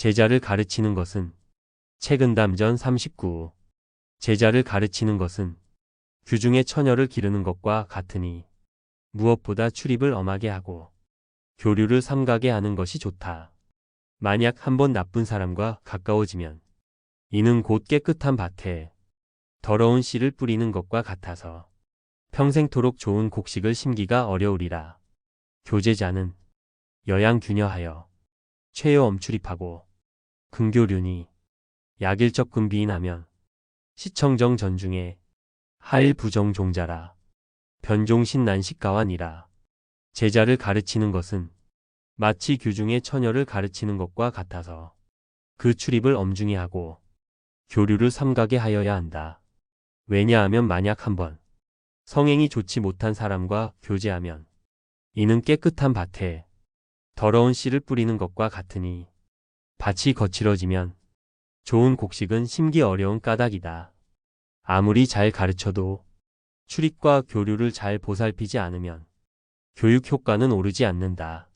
제자를 가르치는 것은 책은담전 39. 제자를 가르치는 것은 규중의 처녀를 기르는 것과 같으니 무엇보다 출입을 엄하게 하고 교류를 삼가게 하는 것이 좋다. 만약 한번 나쁜 사람과 가까워지면 이는 곧 깨끗한 밭에 더러운 씨를 뿌리는 것과 같아서 평생토록 좋은 곡식을 심기가 어려우리라. 교제자는 여양 균여하여 최여 엄출입하고 근교륜이 약일적 근비인 하면 시청정 전중에 하일 부정 종자라 변종신 난식가완이라 제자를 가르치는 것은 마치 규중의 처녀를 가르치는 것과 같아서 그 출입을 엄중히 하고 교류를 삼가게 하여야 한다. 왜냐하면 만약 한번 성행이 좋지 못한 사람과 교제하면 이는 깨끗한 밭에 더러운 씨를 뿌리는 것과 같으니 밭이 거칠어지면 좋은 곡식은 심기 어려운 까닭이다. 아무리 잘 가르쳐도 출입과 교류를 잘 보살피지 않으면 교육 효과는 오르지 않는다.